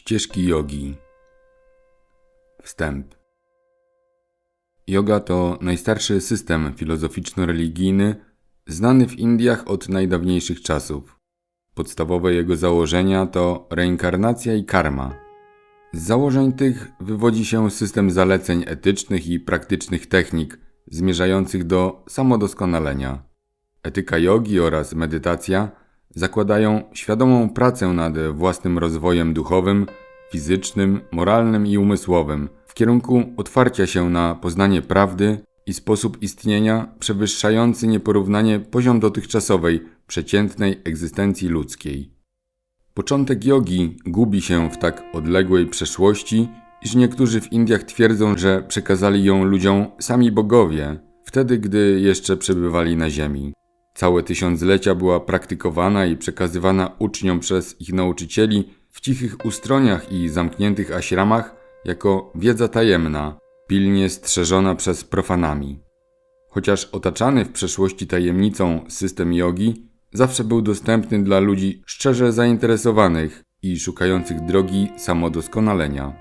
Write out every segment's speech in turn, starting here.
Ścieżki jogi. Wstęp. Yoga to najstarszy system filozoficzno-religijny znany w Indiach od najdawniejszych czasów. Podstawowe jego założenia to reinkarnacja i karma. Z założeń tych wywodzi się system zaleceń etycznych i praktycznych technik zmierzających do samodoskonalenia. Etyka jogi oraz medytacja zakładają świadomą pracę nad własnym rozwojem duchowym, fizycznym, moralnym i umysłowym w kierunku otwarcia się na poznanie prawdy i sposób istnienia przewyższający nieporównanie poziom dotychczasowej, przeciętnej egzystencji ludzkiej. Początek jogi gubi się w tak odległej przeszłości, iż niektórzy w Indiach twierdzą, że przekazali ją ludziom sami bogowie, wtedy gdy jeszcze przebywali na ziemi. Całe tysiąclecia była praktykowana i przekazywana uczniom przez ich nauczycieli w cichych ustroniach i zamkniętych aśramach jako wiedza tajemna, pilnie strzeżona przez profanami. Chociaż otaczany w przeszłości tajemnicą system jogi zawsze był dostępny dla ludzi szczerze zainteresowanych i szukających drogi samodoskonalenia.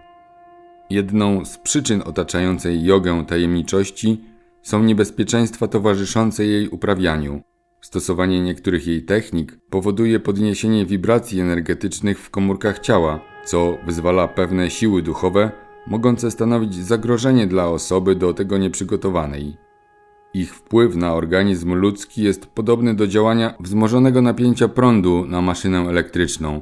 Jedną z przyczyn otaczającej jogę tajemniczości są niebezpieczeństwa towarzyszące jej uprawianiu, Stosowanie niektórych jej technik powoduje podniesienie wibracji energetycznych w komórkach ciała, co wyzwala pewne siły duchowe, mogące stanowić zagrożenie dla osoby do tego nieprzygotowanej. Ich wpływ na organizm ludzki jest podobny do działania wzmożonego napięcia prądu na maszynę elektryczną.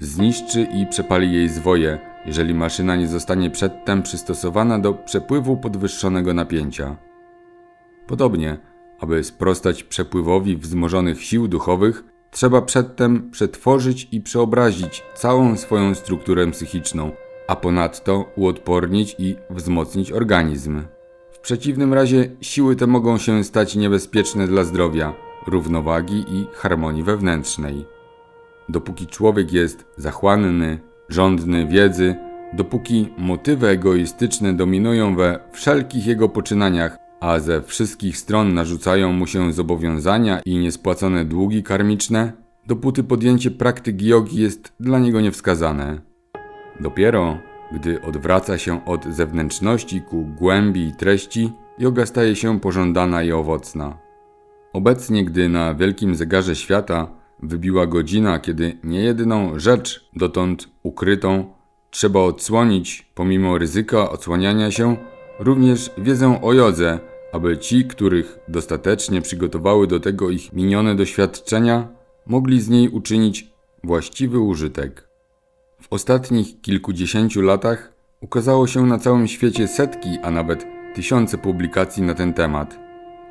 Zniszczy i przepali jej zwoje, jeżeli maszyna nie zostanie przedtem przystosowana do przepływu podwyższonego napięcia. Podobnie, aby sprostać przepływowi wzmożonych sił duchowych, trzeba przedtem przetworzyć i przeobrazić całą swoją strukturę psychiczną, a ponadto uodpornić i wzmocnić organizm. W przeciwnym razie siły te mogą się stać niebezpieczne dla zdrowia, równowagi i harmonii wewnętrznej. Dopóki człowiek jest zachłanny, żądny wiedzy, dopóki motywy egoistyczne dominują we wszelkich jego poczynaniach, a ze wszystkich stron narzucają mu się zobowiązania i niespłacone długi karmiczne, dopóty podjęcie praktyk jogi jest dla niego niewskazane. Dopiero gdy odwraca się od zewnętrzności ku głębi i treści, yoga staje się pożądana i owocna. Obecnie, gdy na wielkim zegarze świata wybiła godzina, kiedy niejedną rzecz dotąd ukrytą trzeba odsłonić pomimo ryzyka odsłaniania się, również wiedzę o jodze, aby ci, których dostatecznie przygotowały do tego ich minione doświadczenia, mogli z niej uczynić właściwy użytek. W ostatnich kilkudziesięciu latach ukazało się na całym świecie setki, a nawet tysiące publikacji na ten temat.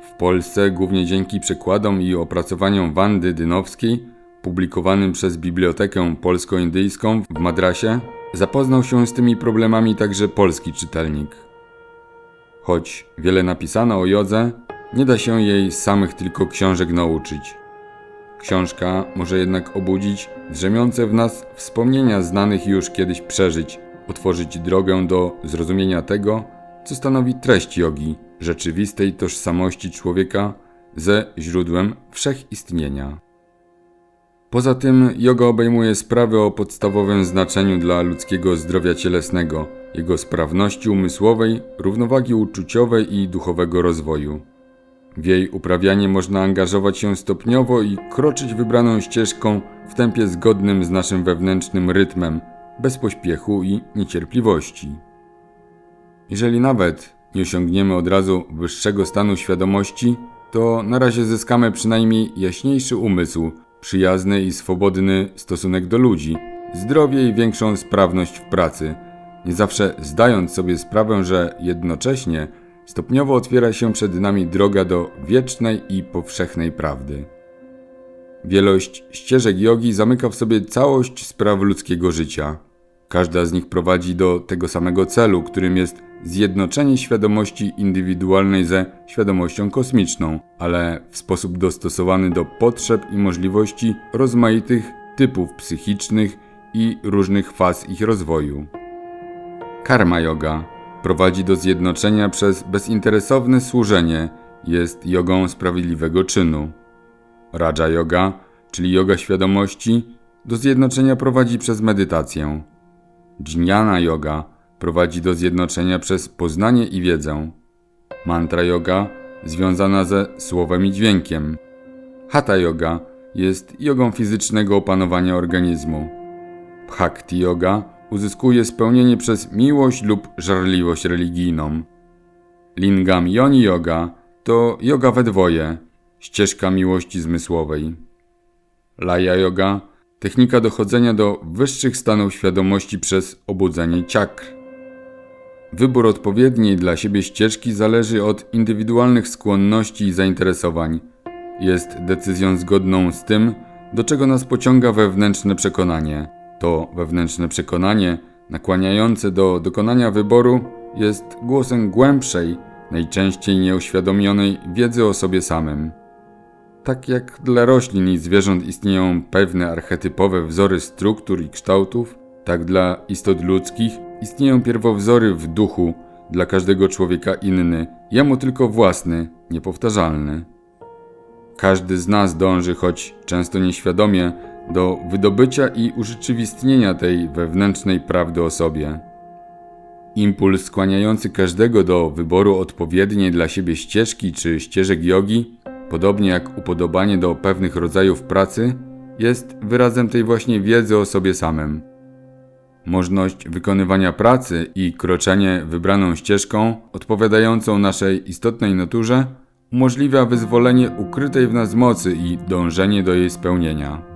W Polsce, głównie dzięki przekładom i opracowaniom Wandy Dynowskiej, publikowanym przez Bibliotekę Polsko-Indyjską w Madrasie, zapoznał się z tymi problemami także polski czytelnik. Choć wiele napisano o jodze, nie da się jej z samych tylko książek nauczyć. Książka może jednak obudzić drzemiące w nas wspomnienia znanych już kiedyś przeżyć, otworzyć drogę do zrozumienia tego, co stanowi treść jogi, rzeczywistej tożsamości człowieka ze źródłem wszechistnienia. Poza tym yoga obejmuje sprawy o podstawowym znaczeniu dla ludzkiego zdrowia cielesnego, jego sprawności umysłowej, równowagi uczuciowej i duchowego rozwoju. W jej uprawianie można angażować się stopniowo i kroczyć wybraną ścieżką w tempie zgodnym z naszym wewnętrznym rytmem, bez pośpiechu i niecierpliwości. Jeżeli nawet nie osiągniemy od razu wyższego stanu świadomości, to na razie zyskamy przynajmniej jaśniejszy umysł, przyjazny i swobodny stosunek do ludzi, zdrowie i większą sprawność w pracy – nie zawsze zdając sobie sprawę, że jednocześnie stopniowo otwiera się przed nami droga do wiecznej i powszechnej prawdy. Wielość ścieżek jogi zamyka w sobie całość spraw ludzkiego życia. Każda z nich prowadzi do tego samego celu, którym jest zjednoczenie świadomości indywidualnej ze świadomością kosmiczną, ale w sposób dostosowany do potrzeb i możliwości rozmaitych typów psychicznych i różnych faz ich rozwoju. Karma yoga prowadzi do zjednoczenia przez bezinteresowne służenie, jest jogą sprawiedliwego czynu. Raja yoga, czyli yoga świadomości, do zjednoczenia prowadzi przez medytację. Jnana yoga prowadzi do zjednoczenia przez poznanie i wiedzę. Mantra yoga związana ze słowem i dźwiękiem. Hatha yoga jest jogą fizycznego opanowania organizmu. Bhakti yoga uzyskuje spełnienie przez miłość lub żarliwość religijną. Lingam Yoni yoga to yoga we dwoje, ścieżka miłości zmysłowej. Laya yoga technika dochodzenia do wyższych stanów świadomości przez obudzenie czakr. Wybór odpowiedniej dla siebie ścieżki zależy od indywidualnych skłonności i zainteresowań. Jest decyzją zgodną z tym, do czego nas pociąga wewnętrzne przekonanie. To wewnętrzne przekonanie, nakłaniające do dokonania wyboru, jest głosem głębszej, najczęściej nieuświadomionej wiedzy o sobie samym. Tak jak dla roślin i zwierząt istnieją pewne archetypowe wzory struktur i kształtów, tak dla istot ludzkich istnieją pierwowzory w duchu, dla każdego człowieka inny, jemu tylko własny, niepowtarzalny. Każdy z nas dąży, choć często nieświadomie, do wydobycia i urzeczywistnienia tej wewnętrznej prawdy o sobie. Impuls skłaniający każdego do wyboru odpowiedniej dla siebie ścieżki czy ścieżek jogi, podobnie jak upodobanie do pewnych rodzajów pracy, jest wyrazem tej właśnie wiedzy o sobie samym. Możliwość wykonywania pracy i kroczenie wybraną ścieżką, odpowiadającą naszej istotnej naturze, umożliwia wyzwolenie ukrytej w nas mocy i dążenie do jej spełnienia.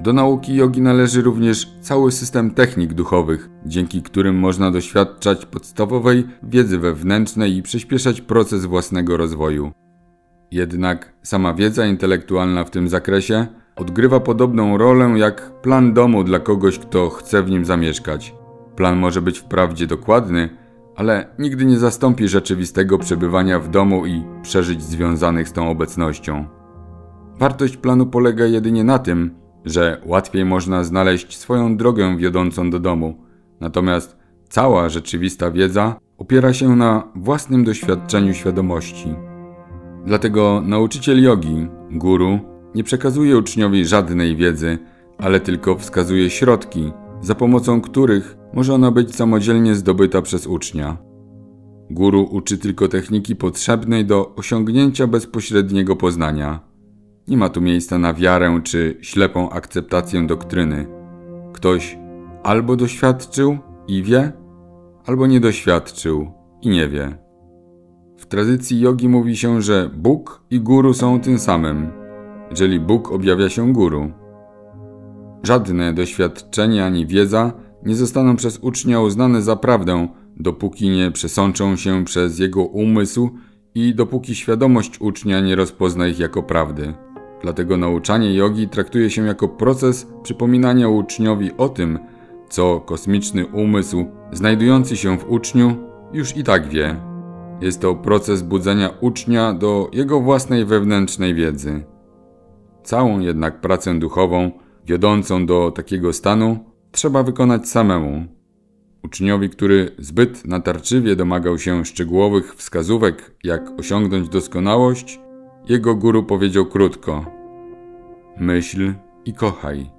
Do nauki jogi należy również cały system technik duchowych, dzięki którym można doświadczać podstawowej wiedzy wewnętrznej i przyspieszać proces własnego rozwoju. Jednak sama wiedza intelektualna w tym zakresie odgrywa podobną rolę jak plan domu dla kogoś, kto chce w nim zamieszkać. Plan może być wprawdzie dokładny, ale nigdy nie zastąpi rzeczywistego przebywania w domu i przeżyć związanych z tą obecnością. Wartość planu polega jedynie na tym, że łatwiej można znaleźć swoją drogę wiodącą do domu, natomiast cała rzeczywista wiedza opiera się na własnym doświadczeniu świadomości. Dlatego nauczyciel jogi, guru, nie przekazuje uczniowi żadnej wiedzy, ale tylko wskazuje środki, za pomocą których może ona być samodzielnie zdobyta przez ucznia. Guru uczy tylko techniki potrzebnej do osiągnięcia bezpośredniego poznania. Nie ma tu miejsca na wiarę czy ślepą akceptację doktryny. Ktoś albo doświadczył i wie, albo nie doświadczył i nie wie. W tradycji jogi mówi się, że Bóg i guru są tym samym, jeżeli Bóg objawia się guru. Żadne doświadczenie ani wiedza nie zostaną przez ucznia uznane za prawdę, dopóki nie przesączą się przez jego umysł i dopóki świadomość ucznia nie rozpozna ich jako prawdy. Dlatego nauczanie jogi traktuje się jako proces przypominania uczniowi o tym, co kosmiczny umysł znajdujący się w uczniu już i tak wie. Jest to proces budzenia ucznia do jego własnej wewnętrznej wiedzy. Całą jednak pracę duchową, wiodącą do takiego stanu, trzeba wykonać samemu. Uczniowi, który zbyt natarczywie domagał się szczegółowych wskazówek, jak osiągnąć doskonałość, jego guru powiedział krótko: Myśl i kochaj.